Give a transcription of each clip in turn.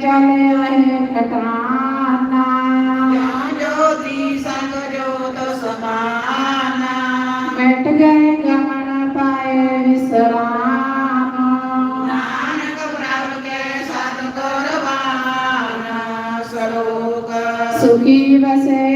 चले आए कटाना ज्योति संग बैठ गए गमन पाए विश्राम सुखी बसे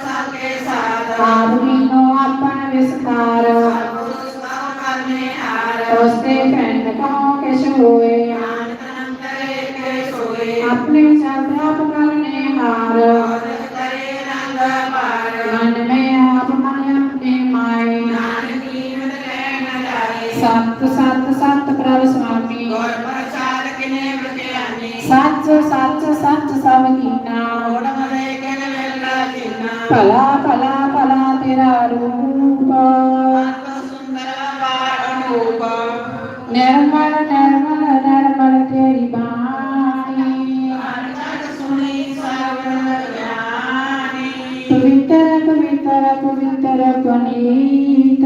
आदमीनो अपन विस्तार सोचते खंड को कैसे हुए? अपने छात्रा पकड़ने हार। मन में आप मरियम अपने माए। सत सत सत प्रभु स्वामी। सच सच सच सब कीना भला रूप निर्मल निर्मल निर्मल तेरी वाणी पवित्र पवित्र पवित्र पुनीत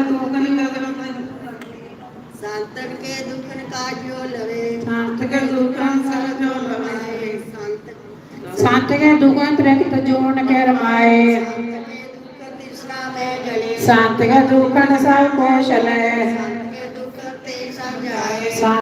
ਸੰਤ ਦਾ ਦੁਖ ਨਹੀਂ ਸੰਤਨ ਕੇ ਦੁਖਨ ਕਾਜੋ ਲਵੇ ਸੰਤ ਕੇ ਦੁਖਨ ਸਰ ਜੋ ਲਵੇ ਸੰਤ ਸੰਤ ਕੇ ਦੁਖਨ ਤ੍ਰਿਕਤ ਜੋਨ ਕੇ ਰਮਾਏ ਸੰਤ ਕੇ